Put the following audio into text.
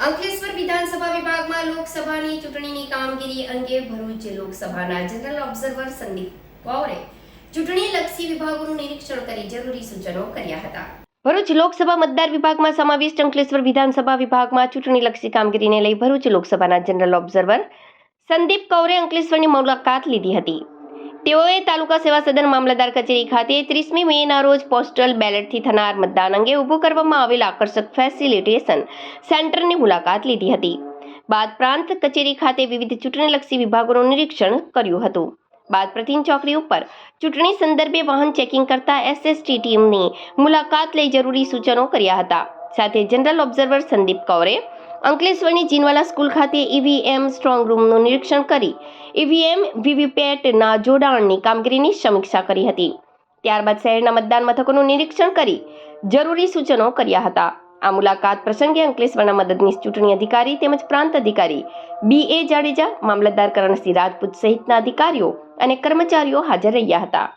અંકલેશ્વર વિધાનસભા વિભાગમાં લોકસભાની ચૂંટણીની કામગીરી અંગે ભરૂચ લોકસભાના જનરલ ઓબ્ઝર્વર સંદીપ ચૂંટણી ચૂંટણીલક્ષી વિભાગોનું નિરીક્ષણ કરી જરૂરી સૂચનો કર્યા હતા. ભરૂચ લોકસભા મતદાર વિભાગમાં સમાવિષ્ટ અંકલેશ્વર વિધાનસભા વિભાગમાં ચૂંટણીલક્ષી કામગીરીને લઈ ભરૂચ લોકસભાના જનરલ ઓબ્ઝર્વર સંદીપ કૌરે અંકલેશ્વરની મુલાકાત લીધી હતી. તેઓએ તાલુકા સેવા સદન મામલતદાર કચેરી ખાતે ત્રીસમી મેના રોજ પોસ્ટલ બેલેટથી થનાર મતદાન અંગે ઊભું કરવામાં આવેલ આકર્ષક ફેસિલિટેશન સેન્ટરની મુલાકાત લીધી હતી. બાદ પ્રાંત કચેરી ખાતે વિવિધ ચૂંટણીલક્ષી વિભાગોનું નિરીક્ષણ કર્યું હતું. બાદ પ્રતિન ચોકડી ઉપર ચૂંટણી સંદર્ભે વાહન ચેકિંગ કરતા એસએસટી ટીમની મુલાકાત લઈ જરૂરી સૂચનો કર્યા હતા. સાથે જનરલ ઓબ્ઝર્વર સંદીપ કૌરે, અંકલેશ્વરની જીનવાલા સ્કૂલ ખાતે ઈવીએમ સ્ટ્રોંગ રૂમનું નિરીક્ષણ કરી ઈવીએમ વીવીપેટના જોડાણની કામગીરીની સમીક્ષા કરી હતી. ત્યારબાદ શહેરના મતદાન મથકોનું નિરીક્ષણ કરી જરૂરી સૂચનો કર્યા હતા. આ મુલાકાત પ્રસંગે અંકલેશ્વરના મદદનીશ ચૂંટણી અધિકારી તેમજ પ્રાંત અધિકારી બી એ જાડેજા, મામલતદાર કરણસિંહ રાજપૂત સહિતના અધિકારીઓ અને કર્મચારીઓ હાજર રહ્યા હતા.